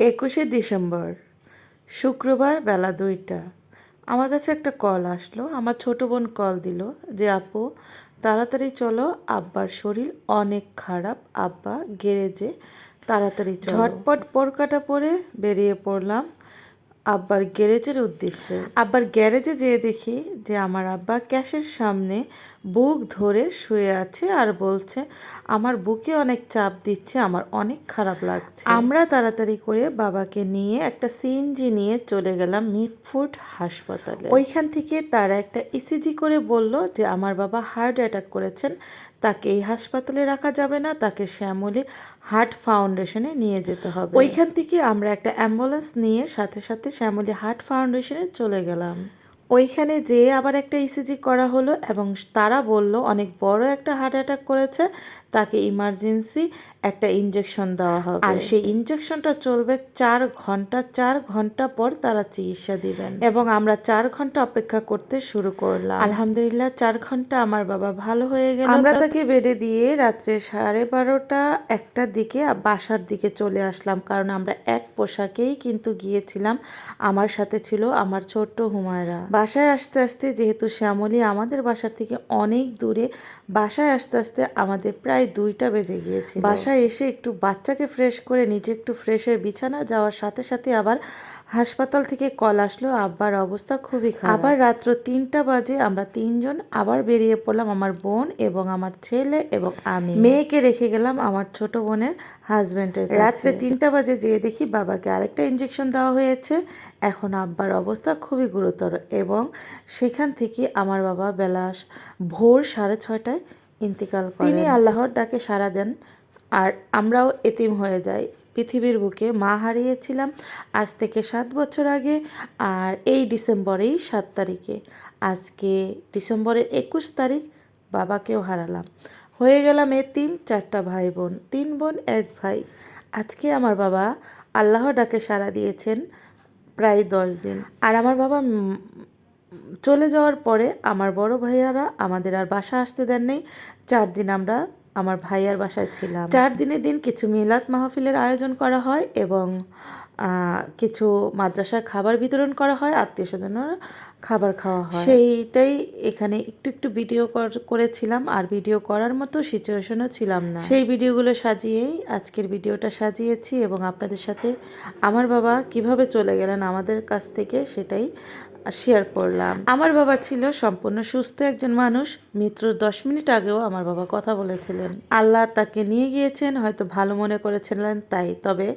একুশে ডিসেম্বর, শুক্রবার বেলা দুইটা। আমার কাছে একটা কল আসলো। আমার ছোট বোন কল দিল যে, আপু, তাড়াতাড়ি চলো। আব্বার শরীর অনেক খারাপ। আব্বা গ্যারেজে তাড়াতাড়ি ঝটপট পোরকাটা পরে বেরিয়ে পড়লাম আব্বার গ্যারেজের উদ্দেশ্যে। আব্বার গ্যারেজে যেয়ে দেখি যে, আমার আব্বা ক্যাশের সামনে বুক ধরে শুয়ে আছে আর বলছে, আমার বুকে অনেক চাপ দিচ্ছে, আমার অনেক খারাপ লাগছে। আমরা তাড়াতাড়ি করে বাবাকে নিয়ে একটা সিএনজি নিয়ে চলে গেলাম মিটফুড হাসপাতালে। ওইখান থেকে তারা একটা ইসিজি করে বলল যে, আমার বাবা হার্ট অ্যাটাক করেছেন, তাকে এই হাসপাতালে রাখা যাবে না, তাকে শ্যামলী হার্ট ফাউন্ডেশনে নিয়ে যেতে হবে। ওইখান থেকে আমরা একটা অ্যাম্বুলেন্স নিয়ে সাথে সাথে শ্যামলী হার্ট ফাউন্ডেশনে চলে গেলাম। ওইখানে যেয়ে আবার একটা ইসিজি করা হলো এবং তারা বলল অনেক বড় একটা হার্ট অ্যাটাক করেছে তাকে ইমার্জেন্সি একটা ইঞ্জেকশন দেওয়া হবে। আর। সেই ইঞ্জেকশনটা চলবে চার ঘণ্টা চার ঘণ্টা পর তারা চিকিৎসা দিবেন। এবং আমরা চার ঘণ্টা অপেক্ষা করতে শুরু করলাম। আলহামদুলিল্লাহ চার ঘণ্টা আমার বাবা ভালো হয়ে গেল। আমরা তাকে বেডে দিয়ে রাত্রে সাড়ে বারোটা একটার দিকে বাসার দিকে চলে আসলাম কারণ আমরা এক পোশাকেই কিন্তু গিয়েছিলাম। আমার সাথে ছিল আমার ছোট্ট হুমায়রা। বাসায় আসতে আসতে, যেহেতু শ্যামলী আমাদের বাসার থেকে অনেক দূরে, বাসায় আসতে আসতে আমাদের প্রায় দুইটা বেজে গিয়েছে বাসায় এসে একটু বাচ্চাকে ফ্রেশ করে, নিজে একটু ফ্রেশ হয়ে বিছানা যাওয়ার সাথে সাথে আবার হাসপাতাল থেকে কল আসলো আব্বার অবস্থা খুবই খারাপ। আবার রাত্র তিনটা বাজে আমরা তিনজন আবার বেরিয়ে পড়লাম আমার বোন এবং আমার ছেলে এবং আমি। মেয়েকে রেখে গেলাম আমার ছোট বোনের হাজবেন্ডের রাত্রে তিনটা বাজে যেয়ে দেখি বাবাকে আরেকটা ইঞ্জেকশন দেওয়া হয়েছে। এখন আব্বার অবস্থা খুবই গুরুতর এবং সেখান থেকে আমার বাবা বেলা ভোর সাড়ে ছয়টায় ইন্তিকাল করেন। তিনি আল্লাহর ডাকে সাড়া দেন আর আমরাও এতিম হয়ে যাই। পৃথিবীর বুকে মা হারিয়েছিলাম আজ থেকে সাত বছর আগে আর এই ডিসেম্বরেই সাত তারিখে। আজকে ডিসেম্বরের একুশ তারিখ বাবাকেও হারালাম। হয়ে গেলাম এ তিন, চারটা ভাই বোন, তিন বোন, এক ভাই। আজকে আমার বাবা আল্লাহর ডাকে সাড়া দিয়েছেন প্রায় দশ দিন। আর আমার বাবা চলে যাওয়ার পরে আমার বড় ভাইয়ারা আমাদের আর বাসা আসতে দেন নেই। চার দিন আমরা আমার ভাইয়ার বাসায় ছিলাম। চার দিনের দিন কিছু মিলাদ মাহফিলের আয়োজন করা হয় এবং কিছু মাদ্রাসায় খাবার বিতরণ করা হয় আত্মীয় স্বজনরা খাবার খাওয়া হয়। সেইটাই এখানে একটু একটু ভিডিও করেছিলাম আর ভিডিও করার মতো সিচুয়েশনও ছিলাম না। সেই ভিডিওগুলো সাজিয়েই আজকের ভিডিওটা সাজিয়েছি এবং আপনাদের সাথে আমার বাবা কীভাবে চলে গেলেন আমাদের কাছ থেকে সেটাই শেয়ার করলাম। আমার বাবা ছিল সম্পূর্ণ সুস্থ একজন মানুষ। মিত্র দশ মিনিট আগেও আমার বাবা কথা বলেছিলেন। আল্লাহ তাকে নিয়ে গিয়েছেন হয়তো ভালো মনে করেছিলেন তাই তবে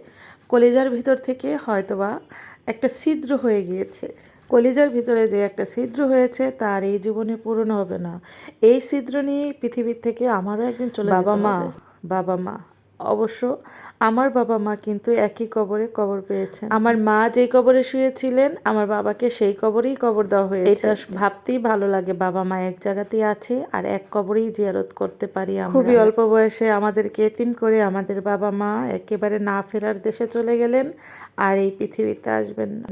কলেজার ভিতর থেকে হয়তোবা একটা ছিদ্র হয়ে গিয়েছে। কলিজার ভিতরে যে একটা ছিদ্র হয়েছে তার এই জীবনে পূরণ হবে না। এই ছিদ্র নিয়ে পৃথিবীর থেকে আমারও একদিন চলে বাবা মা। বাবা মা। অবশ্য আমার বাবা মা কিন্তু একই কবরে কবর পেয়েছেন। আমার মা যেই কবরে শুয়েছিলেন আমার বাবাকে সেই কবরেই কবর দেওয়া হয়েছে। এটা ভাবতেই ভালো লাগে বাবা মা এক জায়গাতেই আছে আর এক কবরেই জিয়ারত করতে পারি খুবই অল্প বয়সে আমাদেরকে এতিম করে আমাদের বাবা মা একেবারে না ফেরার দেশে চলে গেলেন আর এই পৃথিবীতে আসবেন না।